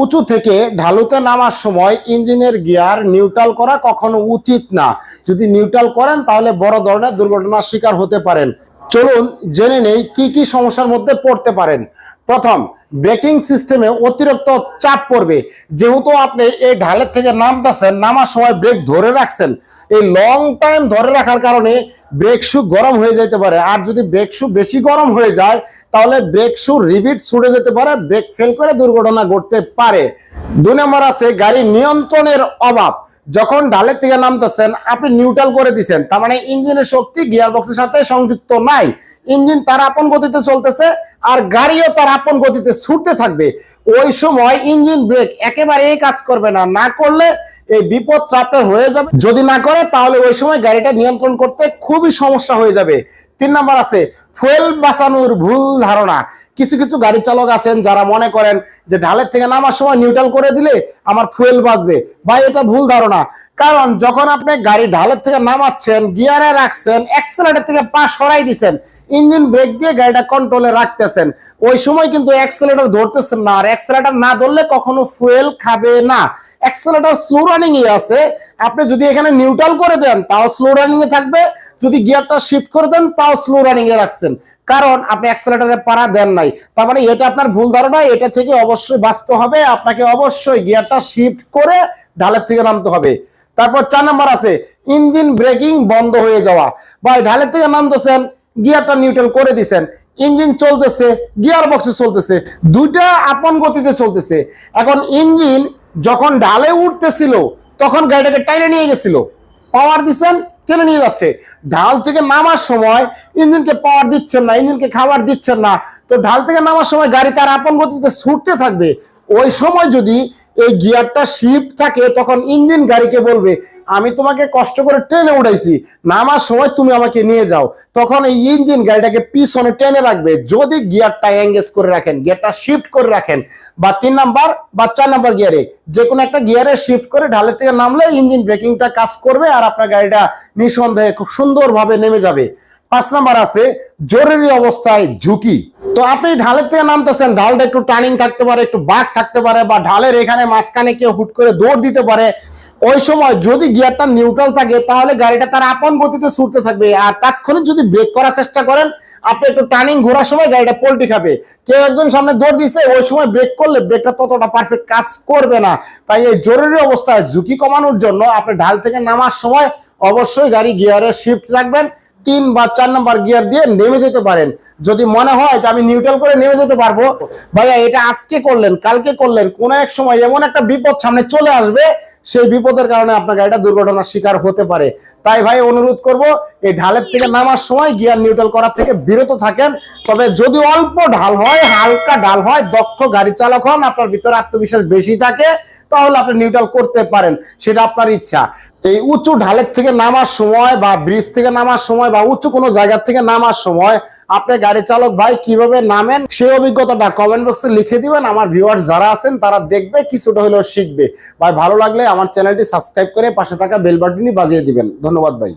উঁচু থেকে ঢালুতে নামার সময় ইঞ্জিনের গিয়ার নিউট্রাল করা কখনো উচিত না। যদি নিউট্রাল করেন, তাহলে বড় ধরনের দুর্ঘটনার শিকার হতে পারেন। চলুন জেনে নেই কি কি সমস্যার মধ্যে পড়তে পারেন। প্রথম, ব্রেকিং সিস্টেমে অতিরিক্ত চাপ পড়বে। যেহেতু আপনি এই ঢালের থেকে নামতেছেন, নামার সময় ব্রেক ধরে রাখছেন, এই লং টাইম ধরে রাখার কারণে ব্রেক শু গরম হয়ে যেতে পারে। আর যদি ব্রেক শু বেশি গরম হয়ে যায়, তাহলে ব্রেক শু রিবিট ছুটে যেতে পারে, ব্রেক ফেল করে দুর্ঘটনা ঘটতে পারে। দুই নম্বর আছে গাড়ি নিয়ন্ত্রণের অভাব। যখন ডালের থেকে নামতেছেন, আপনি নিউট্রাল করে দিছেন, তার মানে ইঞ্জিনের শক্তি গিয়ার বক্সের সাথে সংযুক্ত নাই। ইঞ্জিন তার আপন গতিতে চলতেছে আর গাড়িও তার আপন গতিতে ছুটতে থাকবে। ওই সময় ইঞ্জিন ব্রেক একেবারেই কাজ করবে না। না করলে এই বিপদটা আপনার হয়ে যাবে। যদি না করে, তাহলে ওই সময় গাড়িটা নিয়ন্ত্রণ করতে খুবই সমস্যা হয়ে যাবে। তিন নাম্বার আছে ফুয়েল বাঁচানোর ভুল ধারণা। কিছু কিছু গাড়ি চালক আছেন যারা মনে করেন যে ঢালের থেকে নামার সময় নিউট্রাল করে দিলে আমার ফুয়েল বাঁচবে। বা এটা ভুল ধারণা। কারণ যখন আপনি গাড়ি ঢালের থেকে নামাচ্ছেন, গিয়ারে রাখছেন অ্যাক্সেলেটার থেকে পা সরাই দিছেন, ইঞ্জিন ব্রেক দিয়ে গাড়িটা কন্ট্রোলে রাখতেছেন, ওই সময় কিন্তু অ্যাক্সেলেটার ধরতেছেন না। আর অ্যাক্সেলেটার না ধরলে কখনো ফুয়েল খাবে না। অ্যাক্সেলেটার স্লো রানিং এ আছে। আপনি যদি এখানে নিউট্রাল করে দেন, তাও স্লো রানিং এ থাকবে। যদি গিয়ারটা শিফট করে দেন, তাও স্লো রানিং এ রাখছেন কারণ আপনি অ্যাক্সেলেটারে পাড়া দেন নাই। তার মানে এটা আপনার ভুল ধারণা, এটা থেকে অবশ্যই বাঁচতে হবে। আপনাকে অবশ্যই গিয়ারটা শিফট করে ঢালের থেকে নামতে হবে। তারপর চার নাম্বার আছে, ইঞ্জিন ব্রেকিং বন্ধ হয়ে যাওয়া। বা ঢালের থেকে নামতেছেন, গিয়ারটা নিউট্রাল করে দিছেন। ইঞ্জিন চলতেছে গিয়ার বক্সে চলতেছে, দুইটা আপন গতিতে চলতেছে। এখন ইঞ্জিন যখন ঢালে উঠতেছিল, তখন গাড়িটাকে টাইনে নিয়ে গেছিল। পাওয়ার দিচ্ছেন টেনে নিয়ে যাচ্ছে। ঢাল থেকে নামার সময় ইঞ্জিনকে পাওয়ার দিচ্ছেন না, ইঞ্জিনকে খাবার দিচ্ছেন না। তো ঢাল থেকে নামার সময় গাড়ি তার আপন গতিতে ছুটতে থাকবে। ওই সময় যদি এই গিয়ারটা শিফট থাকে, তখন ইঞ্জিন গাড়িকে বলবে আমি তোমাকে কষ্ট করে ট্রেনে উঠাইছি। নামার সময় তুমি আমাকে নিয়ে যাও। তখন এই ইঞ্জিন গাড়িটাকে পিছনে টেনে রাখবে। যদি গিয়ারটা এঙ্গেজ করে রাখেন, গিয়ারটা শিফট করে রাখেন, বা তিন নাম্বার বা চার নাম্বার গিয়ারে যে কোনো একটা গিয়ারে শিফট করে ঢালের থেকে নামলে ইঞ্জিন ব্রেকিংটা কাজ করবে আর আপনার গাড়িটা নিঃসন্দেহে খুব সুন্দরভাবে নেমে যাবে। পাঁচ নাম্বার আছে, জরুরি অবস্থায় ঝুঁকি। তো আপনি ঢালের থেকে নামতেছেন, ঢালটা একটু টার্নিং থাকতে পারে, একটু বাঘ থাকতে পারে, বা ঢালের এখানে মাঝখানে কেউ হুট করে দৌড় দিতে পারে। ওই সময় যদি গিয়ারটা নিউট্রাল থাকে, তাহলে গাড়িটা তার আপন গতিতে ছুটতে থাকবে। আর তাৎক্ষণিক যদি ব্রেক করার চেষ্টা করেন, আপনি একটু টার্নিং ঘোরার সময় গাড়িটা পোল্টি খাবে। কেউ একজন সামনে দৌড় দিছে, ওই সময় ব্রেক করলে ব্রেকটা ততটা পারফেক্ট কাজ করবে না। তাই এই জরুরি অবস্থায় ঝুঁকি কমানোর জন্য আপনি ঢাল থেকে নামার সময় অবশ্যই গাড়ি গিয়ারে শিফট রাখবেন। তিন বা চার নম্বর গিয়ার দিয়ে নেমে যেতে পারেন। যদি মনে হয় যে আমি নিউট্রাল করে নেমে যেতে পারব, ভাইয়া এটা আজকে করলেন, কালকে করলেন, কোন এক সময় এমন একটা বিপদ সামনে চলে আসবে সেই বিপদের কারণে আপনার গাড়িটা দুর্ঘটনার শিকার হতে পারে। তাই ভাই, অনুরোধ করব, এই ঢালের থেকে নামার সময় গিয়ার নিউট্রাল করার থেকে বিরত থাকেন। তবে যদি অল্প ঢাল হয়, হালকা ঢাল হয়, দক্ষ গাড়ি চালক হন, আপনার ভিতরে আত্মবিশ্বাস বেশি থাকে। তাহলে আপনি নিউট্রাল করতে পারেন, সেটা আপনার ইচ্ছা। এই উঁচু ঢালের থেকে নামার সময় বা ব্রিজ থেকে নামার সময় বা উঁচু কোনো জায়গা থেকে নামার সময় আপনি গাড়ি চালক ভাই কীভাবে নামেন, সেই অভিজ্ঞতাটা কমেন্ট বক্সে লিখে দিবেন। আমার ভিউয়ার যারা আছেন, তারা দেখবে, কিছুটা হলেও শিখবে। ভাই, ভালো লাগলে আমার চ্যানেলটি সাবস্ক্রাইব করে পাশে থাকা বেল বাটনটি বাজিয়ে দিবেন। ধন্যবাদ ভাই।